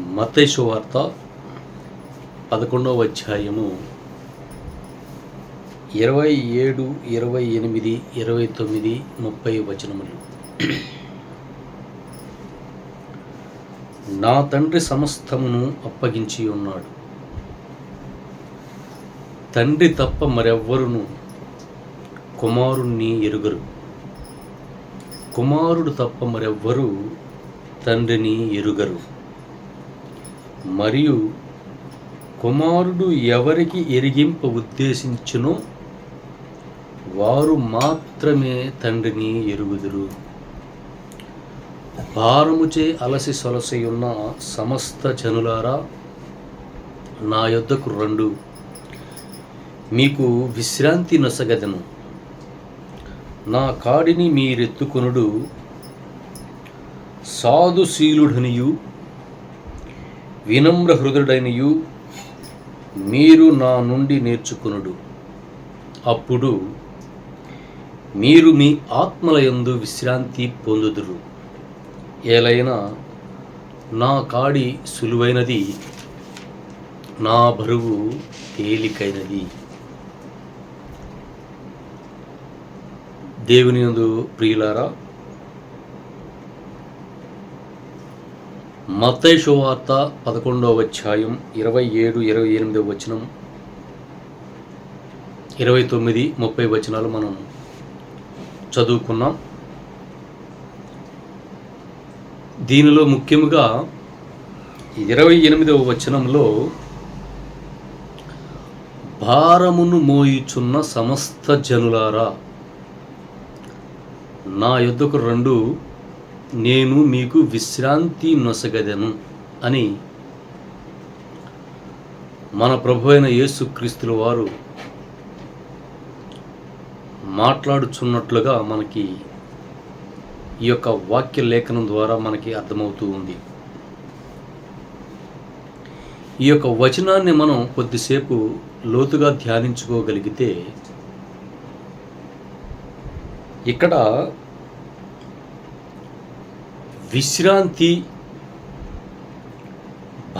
మతైసు వార్త పదకొండవ అధ్యాయము ఇరవై ఏడు ఇరవై ఎనిమిది ఇరవై తొమ్మిది ముప్పై వచనములు. నా తండ్రి సమస్తమును అప్పగించి ఉన్నాడు. తండ్రి తప్ప మరెవ్వరును కుమారుణ్ణి ఎరుగరు. కుమారుడు తప్ప మరెవ్వరూ తండ్రిని ఎరుగరు. మరియు కుమారుడు ఎవరికి ఎరిగింప ఉద్దేశించునో వారు మాత్రమే తండ్రిని ఎరుగుదురు. భారముచే అలసి సొలసి ఉన్న సమస్త జనులారా నా యొద్దకు రండు. మీకు విశ్రాంతి నొసగదను. నా కాడిని మీరెత్తుకొనుడు. సాధుశీలుడనియు వినమ్ర హృదయుడనియు మీరు నా నుండి నేర్చుకునుడు. అప్పుడు మీరు మీ ఆత్మలయందు విశ్రాంతి పొందుదురు. ఏలైనా నా కాడి సులువైనది నా బరువు తేలికైనది. దేవుని యందు ప్రియులారా మత్తయి శువార్త పదకొండవ అధ్యాయం ఇరవై ఏడు ఇరవై ఎనిమిదవ వచనం. ఇరవై తొమ్మిది ముప్పై వచనాలు మనం చదువుకున్నాం. దీనిలో ముఖ్యంగా ఇరవై ఎనిమిదవ వచనంలో భారమును మోయిచున్న సమస్త జనులారా నా యుద్ధకు రెండు నేను మీకు విశ్రాంతి నొసగదను అని మన ప్రభు అయిన యేసుక్రీస్తుల వారు మాట్లాడుచున్నట్లుగా మనకి ఈ యొక్క వాక్య లేఖనం ద్వారా మనకి అర్థమవుతూ ఉంది. ఈ యొక్క వచనాన్ని మనం కొద్దిసేపు లోతుగా ధ్యానించుకోగలిగితే ఇక్కడ విశ్రాంతి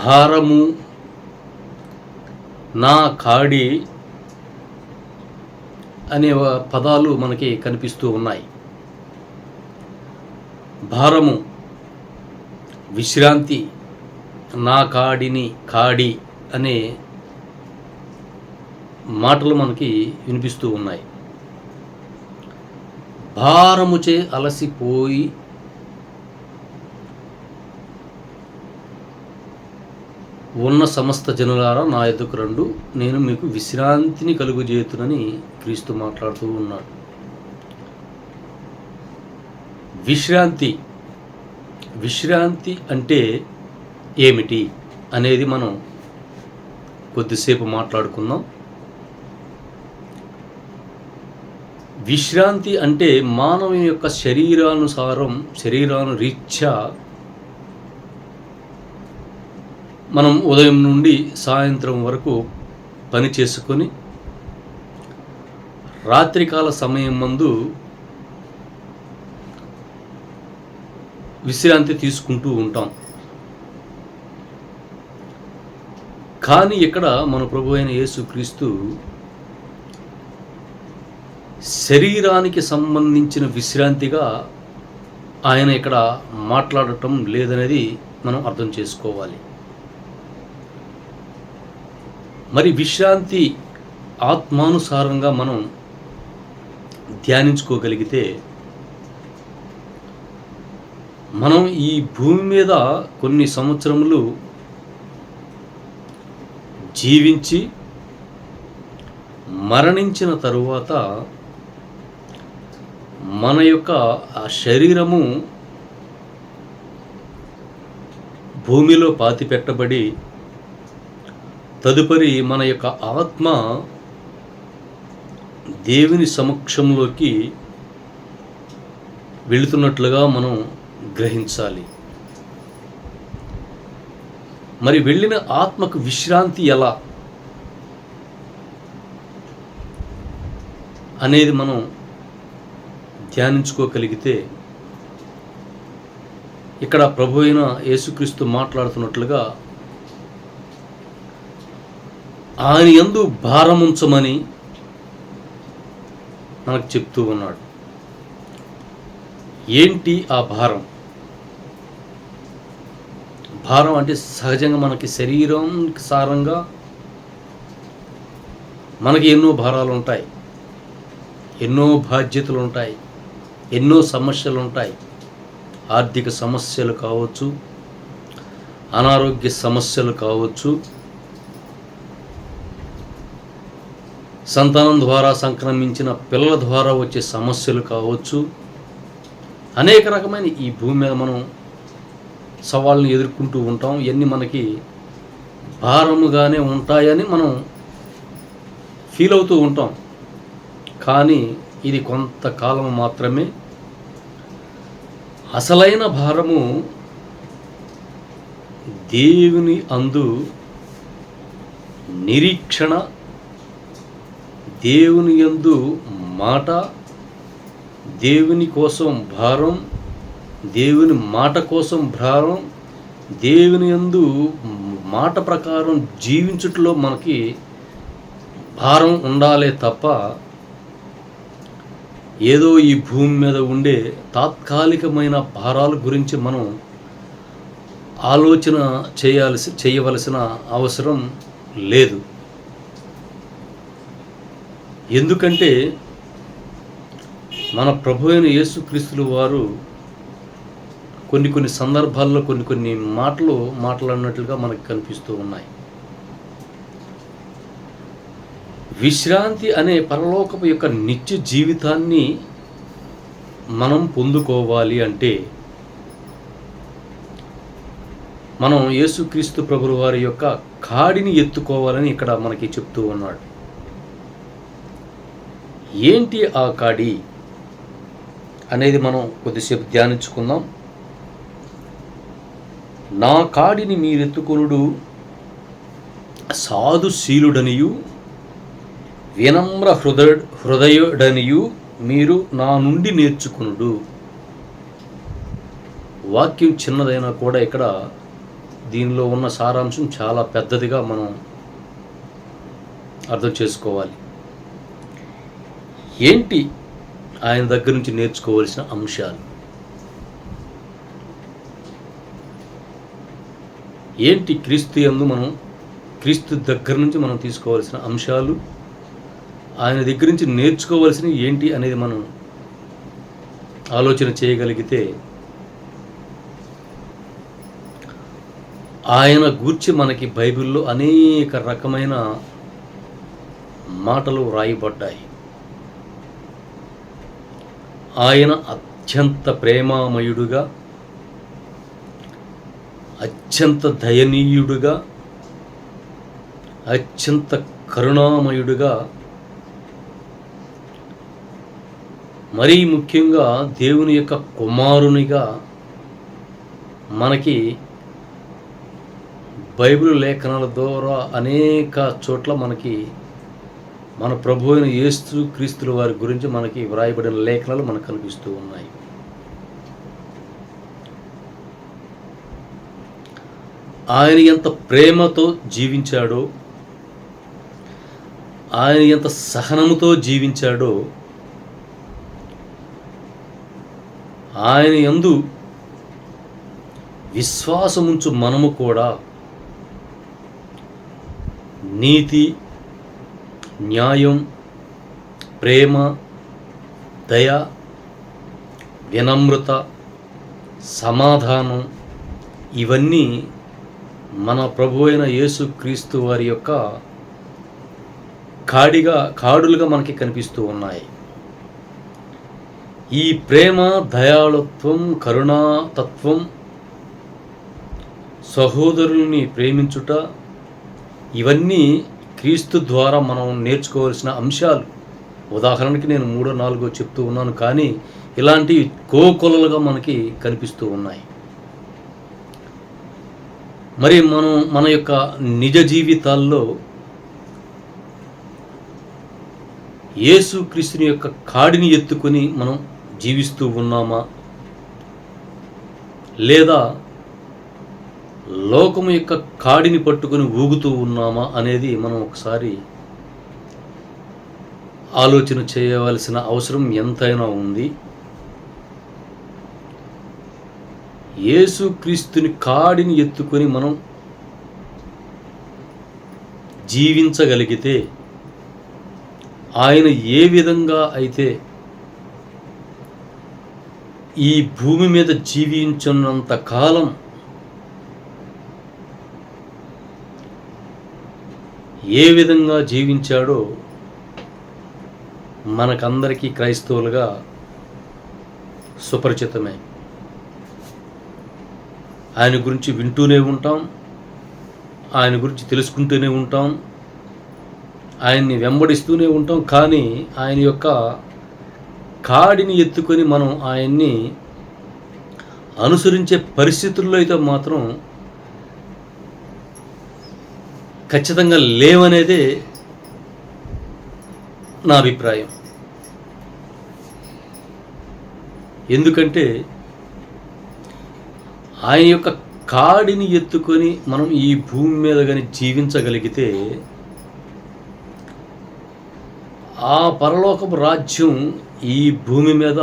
భారము నా కాడి అనే పదాలు మనకి కనిపిస్తూ ఉన్నాయి. భారము విశ్రాంతి నా కాడిని కాడి అనే మాటలు మనకి వినిపిస్తూ ఉన్నాయి. భారముచే అలసిపోయి ఉన్న సమస్త జనులారా నా ఎదుకు రండు. నేను మీకు విశ్రాంతిని కలుగుజేతునని క్రీస్తు మాట్లాడుతూ ఉన్నాడు. విశ్రాంతి. విశ్రాంతి అంటే ఏమిటి అనేది మనం కొద్దిసేపు మాట్లాడుకుందాం. విశ్రాంతి అంటే మానవుని యొక్క శరీరానుసారం శరీరాను రీత్యా మనం ఉదయం నుండి సాయంత్రం వరకు పని చేసుకొని రాత్రికాల సమయం మందు విశ్రాంతి తీసుకుంటూ ఉంటాం. కానీ ఇక్కడ మన ప్రభు అయిన యేసుక్రీస్తు శరీరానికి సంబంధించిన విశ్రాంతిగా ఆయన ఇక్కడ మాట్లాడటం లేదనేది మనం అర్థం చేసుకోవాలి. మరి విశ్రాంతి ఆత్మానుసారంగా మనం ధ్యానించుకోగలిగితే మనం ఈ భూమి మీద కొన్ని సంవత్సరములు జీవించి మరణించిన తరువాత మన యొక్క ఆ శరీరము భూమిలో పాతి పెట్టబడి తదుపరి మన యొక్క ఆత్మ దేవుని సమక్షంలోకి వెళుతున్నట్లుగా మనం గ్రహించాలి. మరి వెళ్ళిన ఆత్మకు విశ్రాంతి ఎలా? అనేది మనం ధ్యానించుకోగలిగితే ఇక్కడ ప్రభు అయిన యేసుక్రీస్తు మాట్లాడుతున్నట్లుగా ఆయన ఎందు భారముంచమని మనకు చెప్తూ ఉన్నాడు. ఏంటి ఆ భారం? భారం అంటే సహజంగా మనకి శరీరం సారంగా మనకి ఎన్నో భారాలు ఉంటాయి. ఎన్నో బాధ్యతలు ఉంటాయి. ఎన్నో సమస్యలు ఉంటాయి. ఆర్థిక సమస్యలు కావచ్చు అనారోగ్య సమస్యలు కావచ్చు సంతానం ద్వారా సంక్రమించిన పిల్లల ద్వారా వచ్చే సమస్యలు కావచ్చు. అనేక రకమైన ఈ భూమి మీద మనం సవాళ్ళని ఎదుర్కొంటూ ఉంటాం. ఇవన్నీ మనకి భారముగానే ఉంటాయని మనం ఫీల్ అవుతూ ఉంటాం. కానీ ఇది కొంతకాలం మాత్రమే. అసలైన భారము దేవుని అందు నిరీక్షణ దేవుని యందు మాట దేవుని కోసం భారం దేవుని మాట కోసం భారం దేవుని యందు మాట ప్రకారం జీవించుటలో మనకి భారం ఉండాలే తప్ప ఏదో ఈ భూమి మీద ఉండే తాత్కాలికమైన భారాల గురించి మనం ఆలోచన చేయాల్సి చేయవలసిన అవసరం లేదు. ఎందుకంటే మన ప్రభు అయిన యేసుక్రీస్తులు వారు కొన్ని కొన్ని సందర్భాల్లో కొన్ని కొన్ని మాటలు మాట్లాడినట్లుగా మనకు కనిపిస్తూ ఉన్నాయి. విశ్రాంతి అనే పరలోకపు యొక్క నిత్య జీవితాన్ని మనం పొందుకోవాలి అంటే మనం యేసుక్రీస్తు ప్రభుల వారి యొక్క కాడిని ఎత్తుకోవాలని ఇక్కడ మనకి చెప్తూ ఉన్నాడు. ఏంటి ఆ కాడి అనేది మనం కొద్దిసేపు ధ్యానించుకుందాం. నా కాడిని మీరెత్తుకొనుడు సాధుశీలుడనియు వినమ్ర హృదయ హృదయుడనియు మీరు నా నుండి నేర్చుకునుడు. వాక్యం చిన్నదైనా కూడా ఇక్కడ దీనిలో ఉన్న సారాంశం చాలా పెద్దదిగా మనం అర్థం చేసుకోవాలి. ఏంటి ఆయన దగ్గర నుంచి నేర్చుకోవాల్సిన అంశాలు? ఏంటి క్రీస్తు యందు మనం క్రీస్తు దగ్గర నుంచి మనం తీసుకోవాల్సిన అంశాలు? ఆయన దగ్గర నుంచి నేర్చుకోవాల్సినవి ఏంటి అనేది మనం ఆలోచన చేయగలిగితే ఆయన గూర్చి మనకి బైబిల్లో అనేక రకమైన మాటలు వ్రాయబడ్డాయి. ఆయన అత్యంత ప్రేమామయుడుగా అత్యంత దయనీయుడుగా అత్యంత కరుణామయుడుగా మరీ ముఖ్యంగా దేవుని యొక్క కుమారునిగా మనకి బైబిల్ లేఖనాల ద్వారా అనేక చోట్ల మనకి మన ప్రభు అయిన యేస్తు క్రీస్తుల వారి గురించి మనకి వ్రాయబడిన లేఖనాలు మనకు కనిపిస్తూ ఉన్నాయి. ఆయన ఎంత ప్రేమతో జీవించాడో ఆయన ఎంత సహనముతో జీవించాడో ఆయన యందు విశ్వాసముంచు మనము కూడా నీతి న్యాయం ప్రేమ దయ వినమ్రత సమాధానం ఇవన్నీ మన ప్రభు అయిన యేసుక్రీస్తు వారి యొక్క కాడిగా కాడులుగా మనకి కనిపిస్తూ ఉన్నాయి. ఈ ప్రేమ దయాళుత్వం కరుణాతత్వం సహోదరుల్ని ప్రేమించుట ఇవన్నీ క్రీస్తు ద్వారా మనం నేర్చుకోవాల్సిన అంశాలు. ఉదాహరణకి నేను మూడో నాలుగో చెప్తూ ఉన్నాను కానీ ఇలాంటి కోకొలలుగా మనకి కనిపిస్తూ ఉన్నాయి. మరి మనం మన యొక్క నిజ జీవితాల్లో యేసు క్రీస్తుని యొక్క కాడిని ఎత్తుకొని మనం జీవిస్తూ ఉన్నామా? లేదా లోకము యొక్క కాడిని పట్టుకొని ఊగుతూ ఉన్నామా అనేది మనం ఒకసారి ఆలోచన చేయవలసిన అవసరం ఎంతైనా ఉంది. యేసుక్రీస్తుని కాడిని ఎత్తుకొని మనం జీవించగలిగితే ఆయన ఏ విధంగా అయితే ఈ భూమి మీద జీవించున్నంత కాలం ఏ విధంగా జీవించాడో మనకందరికీ క్రైస్తవులుగా సుపరిచితమే. ఆయన గురించి వింటూనే ఉంటాం ఆయన గురించి తెలుసుకుంటూనే ఉంటాం ఆయన్ని వెంబడిస్తూనే ఉంటాం కానీ ఆయన యొక్క కాడిని ఎత్తుకొని మనం ఆయన్ని అనుసరించే పరిస్థితుల్లో అయితే మాత్రం ఖచ్చితంగా లేవనేదే నా అభిప్రాయం. ఎందుకంటే ఆయన యొక్క కాడిని ఎత్తుకొని మనం ఈ భూమి మీద కానీ జీవించగలిగితే ఆ పరలోకపు రాజ్యం ఈ భూమి మీద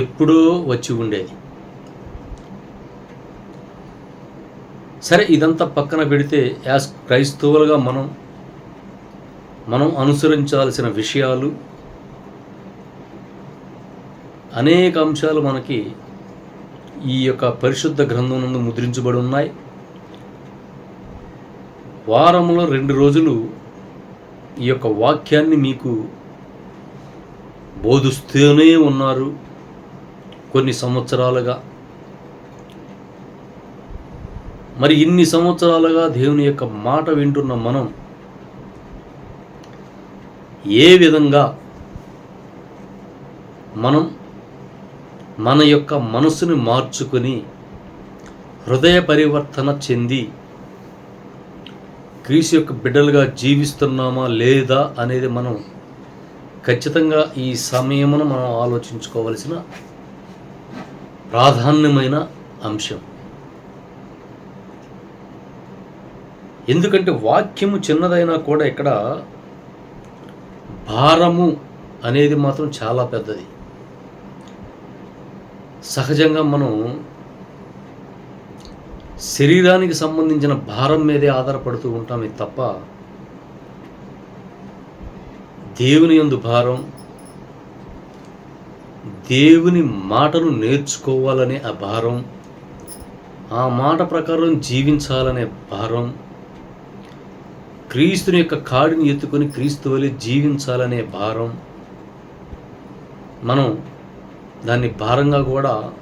ఎప్పుడో వచ్చి ఉండేది. సరే ఇదంతా పక్కన పెడితే యాజ్ క్రైస్తవులుగా మనం మనం అనుసరించాల్సిన విషయాలు అనేక అంశాలు మనకి ఈ యొక్క పరిశుద్ధ గ్రంథం నుండి ముద్రించబడి ఉన్నాయి. వారంలో రెండు రోజులు ఈ యొక్క వాక్యాన్ని మీకు బోధిస్తూనే ఉన్నారు. కొన్ని సంవత్సరాలుగా మరి ఇన్ని సంవత్సరాలుగా దేవుని యొక్క మాట వింటున్న మనం ఏ విధంగా మనం మన యొక్క మనసుని మార్చుకొని హృదయ పరివర్తన చెంది క్రీస్తు యొక్క బిడ్డలుగా జీవిస్తున్నామా లేదా అనేది మనం ఖచ్చితంగా ఈ సమయమును మనం ఆలోచించుకోవలసిన ప్రాధాన్యమైన అంశం. ఎందుకంటే వాక్యము చిన్నదైనా కూడా ఇక్కడ భారము అనేది మాత్రం చాలా పెద్దది. సహజంగా మనం శరీరానికి సంబంధించిన భారం మీదే ఆధారపడుతూ ఉంటామే తప్ప దేవుని యందు భారం దేవుని మాటను నేర్చుకోవాలనే ఆ భారం ఆ మాట ప్రకారం జీవించాలనే భారం క్రీస్తుని యొక్క కాడిని ఎత్తుకొని క్రీస్తు వలె జీవించాలనే భారం మనం దాన్ని భారంగా కూడా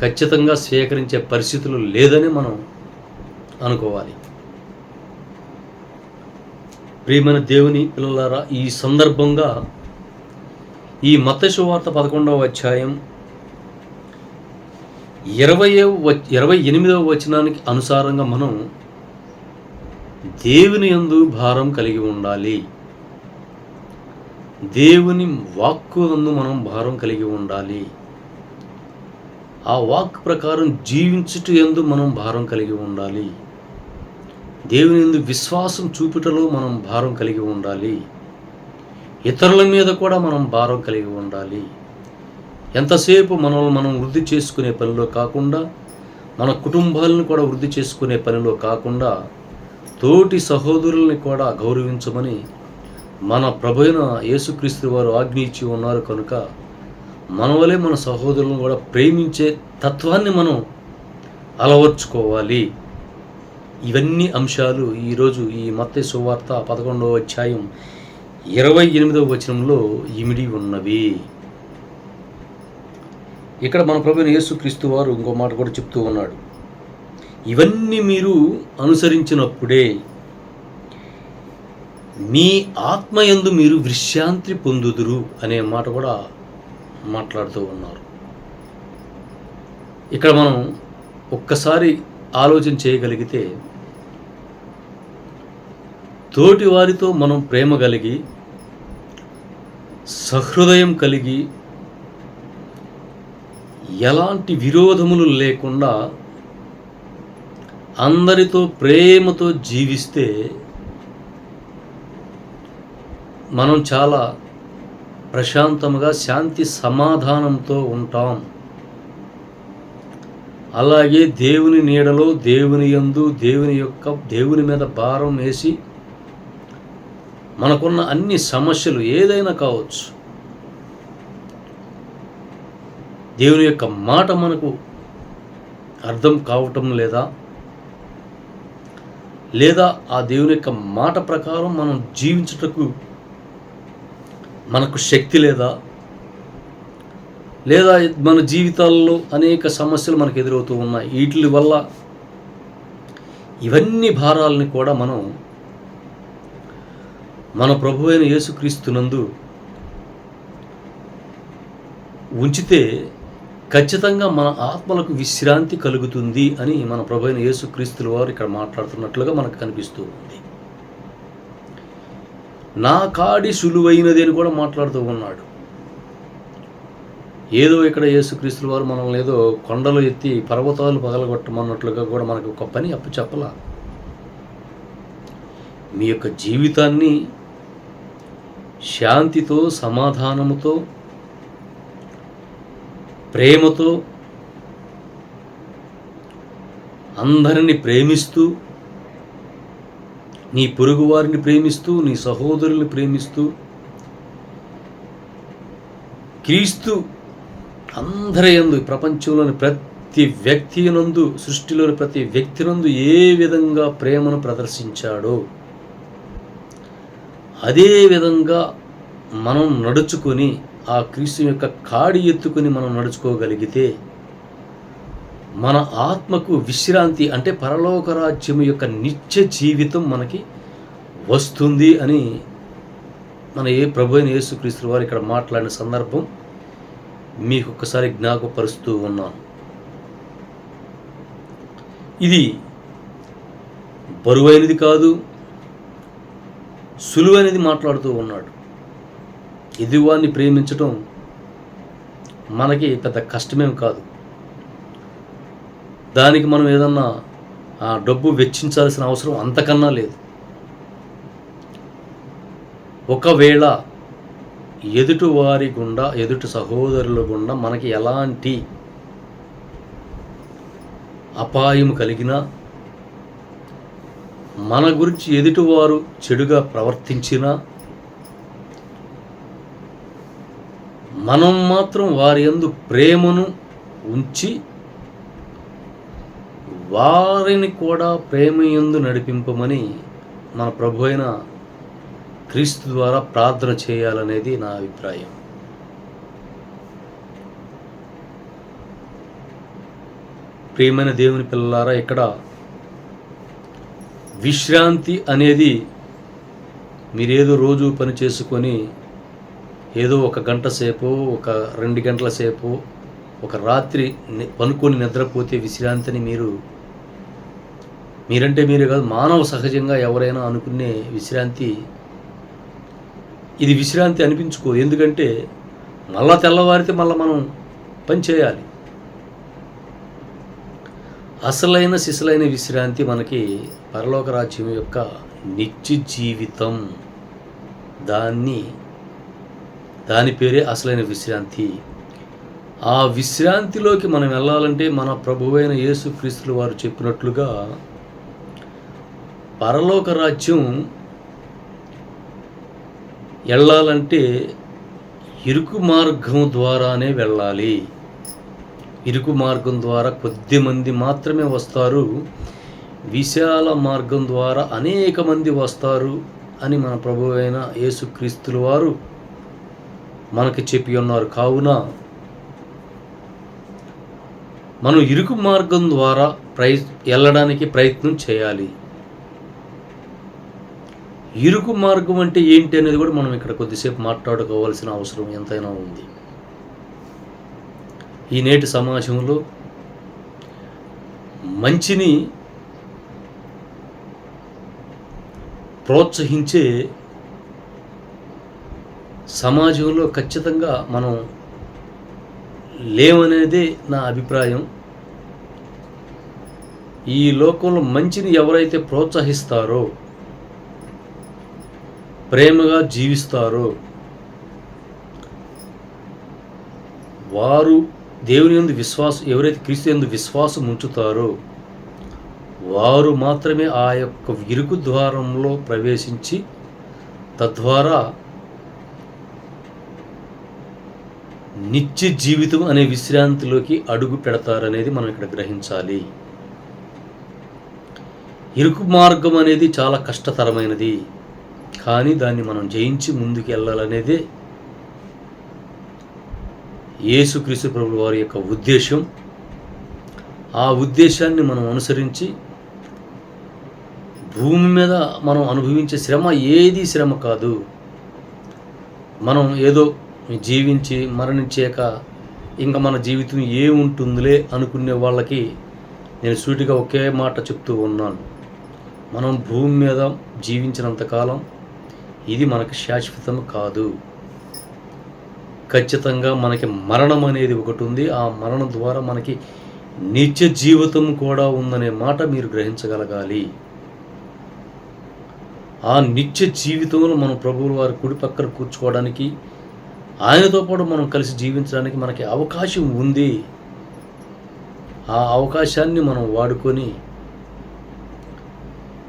ఖచ్చితంగా స్వీకరించే పరిస్థితులు లేదని మనం అనుకోవాలి. ప్రియమైన దేవుని పిల్లలారా ఈ సందర్భంగా ఈ మతశువార్త పదకొండవ అధ్యాయం ఇరవై ఇరవై ఎనిమిదవ వచనానికి అనుసారంగా మనం దేవుని యందు భారం కలిగి ఉండాలి. దేవుని వాక్కు అందు మనం భారం కలిగి ఉండాలి. ఆ వాక్ ప్రకారం జీవించుట ఎందు మనం భారం కలిగి ఉండాలి. దేవుని ఎందు విశ్వాసం చూపుటలో మనం భారం కలిగి ఉండాలి. ఇతరుల మీద కూడా మనం భారం కలిగి ఉండాలి. ఎంతసేపు మనల్ని మనం వృద్ధి చేసుకునే పనిలో కాకుండా మన కుటుంబాలను కూడా వృద్ధి చేసుకునే పనిలో కాకుండా తోటి సహోదరుల్ని కూడా గౌరవించమని మన ప్రభైన యేసుక్రీస్తు వారు ఆజ్ఞించి ఉన్నారు కనుక మన వలె మన సహోదరులను కూడా ప్రేమించే తత్వాన్ని మనం అలవర్చుకోవాలి. ఇవన్నీ అంశాలు ఈరోజు ఈ మత్తయి సువార్త పదకొండవ అధ్యాయం ఇరవై ఎనిమిదవ వచనంలో ఇమిడి ఉన్నవి. ఇక్కడ మన ప్రభుని యేసుక్రీస్తు వారు ఇంకో మాట కూడా చెప్తూ ఉన్నాడు. ఇవన్నీ మీరు అనుసరించినప్పుడే మీ ఆత్మయందు మీరు విశ్రాంతి పొందుదురు అనే మాట కూడా మాట్లాడుతూ ఉన్నారు. ఇక్కడ మనం ఒక్కసారి ఆలోచన చేయగలిగితే తోటి వారితో మనం ప్రేమ కలిగి సహృదయం కలిగి ఎలాంటి విరోధములు లేకుండా అందరితో ప్రేమతో జీవిస్తే మనం చాలా ప్రశాంతముగా శాంతి సమాధానంతో ఉంటాం. అలాగే దేవుని నీడలో దేవుని యందు దేవుని యొక్క దేవుని మీద భారం వేసి మనకున్న అన్ని సమస్యలు ఏదైనా కావచ్చు. దేవుని యొక్క మాట మనకు అర్థం కావటం లేదా? లేదా ఆ దేవుని యొక్క మాట ప్రకారం మనం జీవించుటకు మనకు శక్తి లేదా? లేదా మన జీవితాల్లో అనేక సమస్యలు మనకు ఎదురవుతూ ఉన్నాయి. వీటి వల్ల ఇవన్నీ భారాలని కూడా మనం మన ప్రభు అయిన యేసుక్రీస్తునందు ఉంచితే ఖచ్చితంగా మన ఆత్మలకు విశ్రాంతి కలుగుతుంది అని మన ప్రభు యేసుక్రీస్తుల వారు ఇక్కడ మాట్లాడుతున్నట్లుగా మనకు కనిపిస్తూ ఉంది. నా కాడి సులువైనది అని కూడా మాట్లాడుతూ ఉన్నాడు. ఏదో ఇక్కడ యేసుక్రీస్తుల వారు మనల్ని ఏదో కొండలు ఎత్తి పర్వతాలు పగలగొట్టమన్నట్లుగా కూడా మనకు ఒక పని అప్పు చెప్పలా మీ యొక్క జీవితాన్ని శాంతితో సమాధానముతో ప్రేమతో అందరిని ప్రేమిస్తూ నీ పొరుగు వారిని ప్రేమిస్తూ నీ సహోదరుల్ని ప్రేమిస్తూ క్రీస్తు అందరి యందు ప్రపంచంలోని ప్రతి వ్యక్తి నందు సృష్టిలోని ప్రతి వ్యక్తి నందు ఏ విధంగా ప్రేమను ప్రదర్శించాడో అదే విధంగా మనం నడుచుకొని ఆ క్రీస్తు యొక్క కాడి ఎత్తుకొని మనం నడుచుకోగలిగితే మన ఆత్మకు విశ్రాంతి అంటే పరలోక రాజ్యం యొక్క నిత్య జీవితం మనకి వస్తుంది అని మన ఏ ప్రభు అయిన యేసుక్రీస్తు వారు ఇక్కడ మాట్లాడిన సందర్భం మీకు ఒక్కసారి జ్ఞాపకపరుస్తూ ఉన్నాను. ఇది బరువైనది కాదు సులువైనది మాట్లాడుతూ ఉన్నాడు. ఎదువాన్ని ప్రేమించటం మనకి పెద్ద కష్టమేం కాదు. దానికి మనం ఏదన్నా ఆ డబ్బు వెచ్చించాల్సిన అవసరం అంతకన్నా లేదు. ఒకవేళ ఎదుటి వారి గుండా ఎదుటి సహోదరుల గుండా మనకి ఎలాంటి అపాయం కలిగినా మన గురించి ఎదుటివారు చెడుగా ప్రవర్తించినా మనం మాత్రం వారి యందు ప్రేమను ఉంచి వారిని కూడా ప్రేమ యందు నడిపింపమని మన ప్రభు అయిన క్రీస్తు ద్వారా ప్రార్థన చేయాలనేది నా అభిప్రాయం. ప్రియమైన దేవుని పిల్లలారా ఇక్కడ విశ్రాంతి అనేది మీరేదో రోజు పని చేసుకొని ఏదో ఒక గంట సేపు ఒక రెండు గంటల సేపు ఒక రాత్రి పనుకొని నిద్రపోతే విశ్రాంతిని మీరు మీరంటే మీరే కాదు మానవ సహజంగా ఎవరైనా అనుకునే విశ్రాంతి. ఇది విశ్రాంతి అనిపించుకో ఎందుకంటే మళ్ళా తెల్లవారితే మళ్ళీ మనం పని చేయాలి. అసలైన సిసలైన విశ్రాంతి మనకి పరలోక రాజ్యం యొక్క నిత్య జీవితం. దాన్ని దాని పేరే అసలైన విశ్రాంతి. ఆ విశ్రాంతిలోకి మనం వెళ్ళాలంటే మన ప్రభువైన యేసుక్రీస్తులు వారు చెప్పినట్లుగా పరలోక రాజ్యం వెళ్ళాలంటే ఇరుకు మార్గం ద్వారానే వెళ్ళాలి. ఇరుకు మార్గం ద్వారా కొద్ది మంది మాత్రమే వస్తారు. విశాల మార్గం ద్వారా అనేక మంది వస్తారు అని మన ప్రభు అయిన యేసుక్రీస్తుల వారు మనకి చెప్పి ఉన్నారు. కావున మనం ఇరుకు మార్గం ద్వారా ప్రయ వెళ్ళడానికి ప్రయత్నం చేయాలి. ఇరుకు మార్గం అంటే ఏంటి అనేది కూడా మనం ఇక్కడ కొద్దిసేపు మాట్లాడుకోవాల్సిన అవసరం ఎంతైనా ఉంది. ఈ నేటి సమాజంలో మంచిని ప్రోత్సహించే సమాజంలో ఖచ్చితంగా మనం లేవనేదే నా అభిప్రాయం. ఈ లోకంలో మంచిని ఎవరైతే ప్రోత్సహిస్తారో ప్రేమగా జీవిస్తారో వారు దేవుని యందు విశ్వాసం ఎవరైతే క్రీస్తు ఎందు విశ్వాసం ఉంచుతారో వారు మాత్రమే ఆ యొక్క ఇరుకు ద్వారంలో ప్రవేశించి తద్వారా నిత్య జీవితం అనే విశ్రాంతిలోకి అడుగు పెడతారనేది మనం ఇక్కడ గ్రహించాలి. ఇరుకు మార్గం అనేది చాలా కష్టతరమైనది. కానీ దాన్ని మనం జయించి ముందుకు వెళ్ళాలనేదే యేసుక్రీస్తు ప్రభుల వారి యొక్క ఉద్దేశం. ఆ ఉద్దేశాన్ని మనం అనుసరించి భూమి మీద మనం అనుభవించే శ్రమ ఏది శ్రమ కాదు. మనం ఏదో జీవించి మరణించాక ఇంకా మన జీవితం ఏముంటుందిలే అనుకునే వాళ్ళకి నేను సూటిగా ఒకే మాట చెప్తూ ఉన్నాను. మనం భూమి మీద జీవించినంతకాలం ఇది మనకు శాశ్వతం కాదు. ఖచ్చితంగా మనకి మరణం అనేది ఒకటి ఉంది. ఆ మరణం ద్వారా మనకి నిత్య జీవితం కూడా ఉందనే మాట మీరు గ్రహించగలగాలి. ఆ నిత్య జీవితంలో మనం ప్రభువుల వారి కుడి పక్కన కూర్చోవడానికి ఆయనతో పాటు మనం కలిసి జీవించడానికి మనకి అవకాశం ఉంది. ఆ అవకాశాన్ని మనం వాడుకొని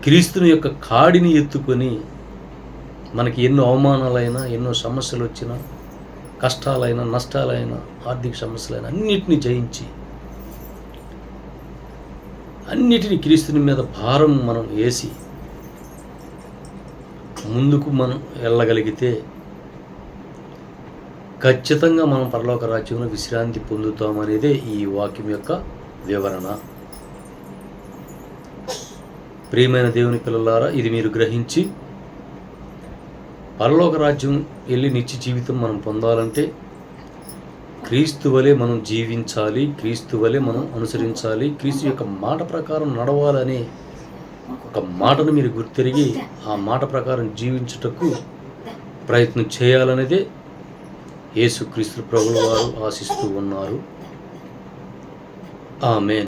క్రీస్తుని యొక్క కాడిని ఎత్తుకొని మనకి ఎన్నో అవమానాలైనా ఎన్నో సమస్యలు వచ్చినా కష్టాలైనా నష్టాలైనా ఆర్థిక సమస్యలైనా అన్నిటిని జయించి అన్నిటిని క్రీస్తుని మీద భారం మనం వేసి ముందుకు మనం వెళ్ళగలిగితే ఖచ్చితంగా మనం పరలోక రాజ్యంలో విశ్రాంతి పొందుతామనేదే ఈ వాక్యం యొక్క వివరణ. ప్రియమైన దేవుని పిల్లలారా ఇది మీరు గ్రహించి పరలోక రాజ్యం వెళ్ళి నిత్య జీవితం మనం పొందాలంటే క్రీస్తు వలె మనం జీవించాలి క్రీస్తు వలె మనం అనుసరించాలి క్రీస్తు యొక్క మాట ప్రకారం నడవాలనే ఒక మాటను మీరు గుర్తిరిగి ఆ మాట ప్రకారం జీవించుటకు ప్రయత్నం చేయాలనేదే యేసుక్రీస్తు ప్రభుల వారు ఆశిస్తూ ఉన్నారు. ఆమెన్.